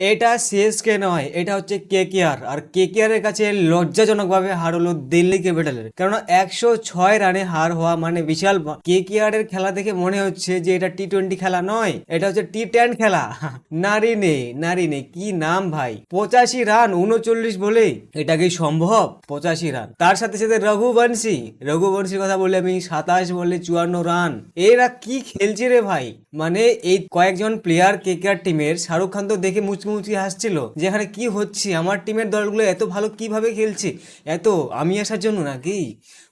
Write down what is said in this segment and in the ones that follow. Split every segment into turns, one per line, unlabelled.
এটা সিএসকে নয়, এটা হচ্ছে কে কেকেআর আর কেকেআর এর কাছে লজ্জাজনকভাবে হার হলো দিল্লি ক্যাপিটালের কেননা একশো ছয় রানে হার হওয়া মানে বিশাল কেকেআর এর খেলা দেখে মনে হচ্ছে যে এটা টি টোয়েন্টি খেলা নয়, এটা হচ্ছে টি টেন খেলা। নারী নে নারী নে কি নাম ভাই? পঁচাশি রান, উনচল্লিশ বলে। এটা কি সম্ভব? পঁচাশি রান। তার সাথে সাথে রঘুবংশী, রঘুবংশীর কথা বলে আমি সাতাশ বলে চুয়ান্ন রান। এরা কি খেলছে রে ভাই? মানে এই কয়েকজন প্লেয়ার কে কেকেআর টিমের শাহরুখ খান তো দেখে মুচমুচি হাসছিল, যে এখানে কি হচ্ছে? আমার টিমের দলগুলো এত ভালো কীভাবে খেলছে? এত আমি আসার জন্য নাকি?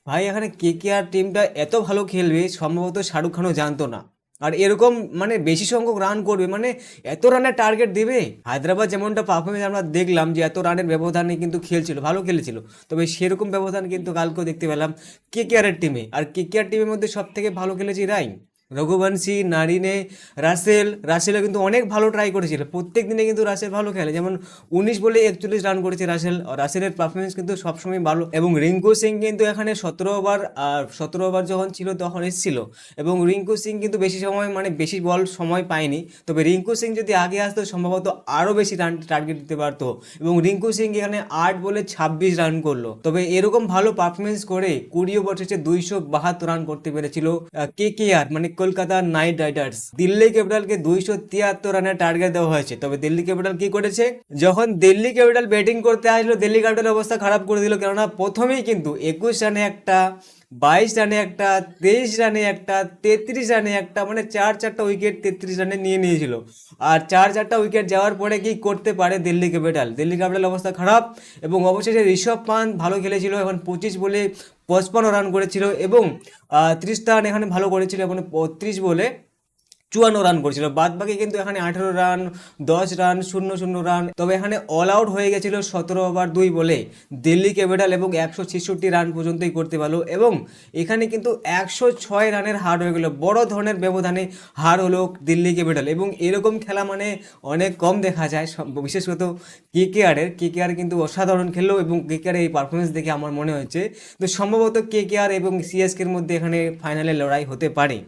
ভাই, এখানে কে কে আর টিমটা এত ভালো খেলবে? সম্ভবত শাহরুখ খানও জানতো না। আর এরকম মানে বেশি সংখ্যক রান করবে মানে এত রানের টার্গেট দেবে? হায়দ্রাবাদ যেমনটা পারফরমেন্স আমরা দেখলাম যে এত রানের ব্যবধানে কিন্তু খেলছিল, ভালো খেলেছিল। তবে সেরকম ব্যবধান কিন্তু কালকেও দেখতে পেলাম কেকেআরের টিমে আর কেকেআর টিমের মধ্যে সব থেকে ভালো খেলেছে রাই রঘুবংশী, নারিনে, রাসেল, রাসেলও কিন্তু অনেক ভালো ট্রাই করেছিল। প্রত্যেক দিনে কিন্তু রাসেল ভালো খেলে। যেমন উনিশ বলে একচল্লিশ রান করেছে রাসেল। রাসেলের পারফরমেন্স কিন্তু সবসময় ভালো। এবং রিঙ্কু সিং কিন্তু এখানে সতেরো ওভার আর সতেরো ওভার যখন ছিল তখন এসেছিল। এবং রিঙ্কু সিং কিন্তু বেশি সময় মানে বেশি বল সময় পায়নি। তবে রিঙ্কু সিং যদি আগে আসতো, সম্ভবত আরও বেশি রান টার্গেট দিতে পারতো। এবং রিঙ্কু সিং এখানে আট বলে ছাব্বিশ রান করল। তবে এরকম ভালো পারফরমেন্স করে কুড়ি ওভার শেষে দুইশো বাহাত্তর রান করতে পেরেছিল কে কে আর মানে কলকাতা নাইট রাইডার্স। দিল্লি ক্যাপিটালকে দুইশো তিয়াত্তর রানের টার্গেট দেওয়া হয়েছে। তবে দিল্লি ক্যাপিটাল কি করেছে? যখন দিল্লি ক্যাপিটাল ব্যাটিং করতে আসলো, দিল্লি ক্যাপিটাল অবস্থা খারাপ করে দিল। কেননা প্রথমেই কিন্তু একুশ রানে একটা বাইশ রানে একটা, তেইশ রানে একটা, তেত্রিশ রানে একটা মানে চার চারটা উইকেট তেত্রিশ রানে নিয়ে নিয়েছিল। আর চার চারটা উইকেট যাওয়ার পরে কি করতে পারে দিল্লি ক্যাপিটাল? দিল্লি ক্যাপিটাল অবস্থা খারাপ এবং অবশেষে ঋষভ পান ভালো খেলেছিল, এখন পঁচিশ বলে পঁচপান্ন রান করেছিল এবং ত্রিশ রান এখানে ভালো করেছিল, এখন বত্রিশ বলে চুয়ান্ন রান করেছিল। বাদ বাকি কিন্তু এখানে আঠেরো রান দশ রান শূন্য শূন্য রান তবে এখানে অল আউট হয়ে গেছিল সতেরো ওভার দুই বলে। দিল্লি ক্যাপিটাল এবং একশো ছেষট্টি রান পর্যন্তই করতে পারল এবং এখানে কিন্তু একশো ছয় রানের হার হয়ে গেলো। বড় ধরনের ব্যবধানে হার হলো দিল্লি ক্যাপিটাল এবং এরকম খেলা মানে অনেক কম দেখা যায়। বিশেষত কে কে আরের কে কে আর কিন্তু অসাধারণ খেললো এবং কে কে আর এই পারফরমেন্স দেখে আমার মনে হচ্ছে। তো সম্ভবত কে কে আর এবং সিএসকের মধ্যে এখানে ফাইনালে লড়াই হতে পারে।